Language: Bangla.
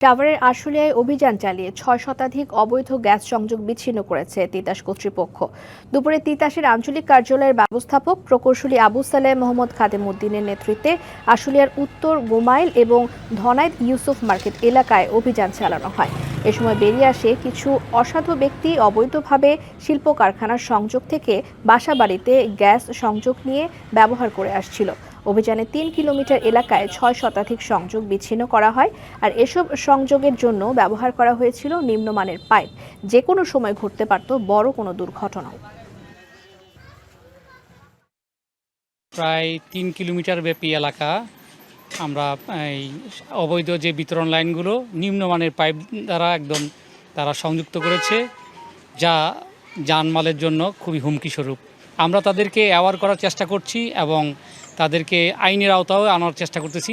টাওয়ারের আশুলিয়ায় অভিযান চালিয়ে ছয় শতাধিক অবৈধ গ্যাস সংযোগ বিচ্ছিন্ন করেছে তিতাস কর্তৃপক্ষ। দুপুরে তিতাসের আঞ্চলিক কার্যালয়ের ব্যবস্থাপক প্রকৌশলী আবু সালেহ মোহাম্মদ খাদেম উদ্দিনের নেতৃত্বে আশুলিয়ার উত্তর গোমাইল এবং ধনাইদ ইউসুফ মার্কেট এলাকায় অভিযান চালানো হয়। এ সময় বেরিয়ে আসে কিছু অসাধু ব্যক্তি অবৈধভাবে শিল্প কারখানার সংযোগ থেকে বাসাবাড়িতে গ্যাস সংযোগ নিয়ে ব্যবহার করে আসছিল। অভিযানে তিন কিলোমিটার এলাকায় ছয় শতাধিক সংযোগ বিচ্ছিন্ন করা হয়, আর এসব সংযোগের জন্য ব্যবহার করা হয়েছিল নিম্নমানের পাইপ। যে কোনো সময় ঘটতে পারত বড় কোনো দুর্ঘটনাও। প্রায় তিন কিলোমিটার ব্যাপী এলাকা। আমরা এই অবৈধ যে বিতরণ লাইনগুলো নিম্নমানের পাইপ দ্বারা একদম তারা সংযুক্ত করেছে, যা জানমালের জন্য খুবই হুমকি স্বরূপ আমরা তাদেরকে অ্যাওয়ার করার চেষ্টা করছি এবং তাদেরকে আইনের আওতাও আনার চেষ্টা করতেছি।